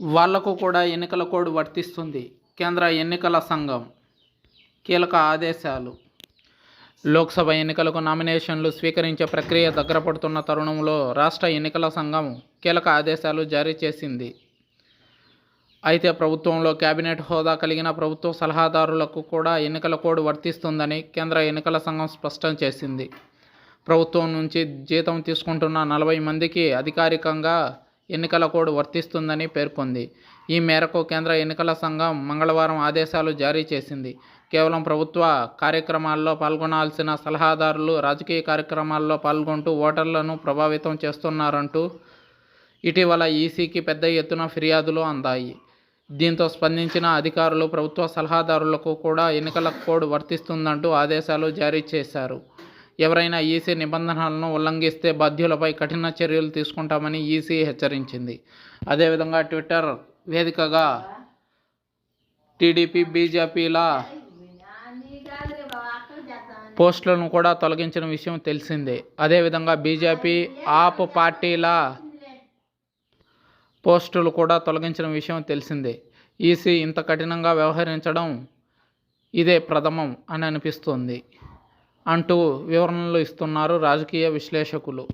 వాళ్ళకు కూడా ఎన్నికల కోడ్ వర్తిస్తుంది. కేంద్ర ఎన్నికల సంఘం కీలక ఆదేశాలు. లోక్సభ ఎన్నికలకు నామినేషన్లు స్వీకరించే ప్రక్రియ దగ్గర పడుతున్న తరుణంలో రాష్ట్ర ఎన్నికల సంఘం కీలక ఆదేశాలు జారీ చేసింది. అయితే ప్రభుత్వంలో కేబినెట్ హోదా కలిగిన ప్రభుత్వ సలహాదారులకు కూడా ఎన్నికల కోడ్ వర్తిస్తుందని కేంద్ర ఎన్నికల సంఘం స్పష్టం చేసింది. ప్రభుత్వం నుంచి జీతం తీసుకుంటున్న నలభై మందికి అధికారికంగా ఎన్నికల కోడ్ వర్తిస్తుందని పేర్కొంది. ఈ మేరకు కేంద్ర ఎన్నికల సంఘం మంగళవారం ఆదేశాలు జారీ చేసింది. కేవలం ప్రభుత్వ కార్యక్రమాల్లో పాల్గొనాల్సిన సలహాదారులు రాజకీయ కార్యక్రమాల్లో పాల్గొంటూ ఓటర్లను ప్రభావితం చేస్తున్నారంటూ ఇటీవల ఈసీకి పెద్ద ఎత్తున ఫిర్యాదులు అందాయి. దీంతో స్పందించిన అధికారులు ప్రభుత్వ సలహాదారులకు కూడా ఎన్నికల కోడ్ వర్తిస్తుందంటూ ఆదేశాలు జారీ చేశారు. ఎవరైనా ఈసీ నిబంధనలను ఉల్లంఘిస్తే బాధ్యులపై కఠిన చర్యలు తీసుకుంటామని ఈసీ హెచ్చరించింది. అదేవిధంగా ట్విట్టర్ వేదికగా టీడీపీ బీజేపీల పోస్టులను కూడా తొలగించిన విషయం తెలిసిందే. అదేవిధంగా బీజేపీ ఆప్ పార్టీల పోస్టులు కూడా తొలగించిన విషయం తెలిసిందే. ఈసీ ఇంత కఠినంగా వ్యవహరించడం ఇదే ప్రథమం అని అనిపిస్తోంది. అంటూ వివరణలు ఇస్తున్నారు రాజకీయ విశ్లేషకులు.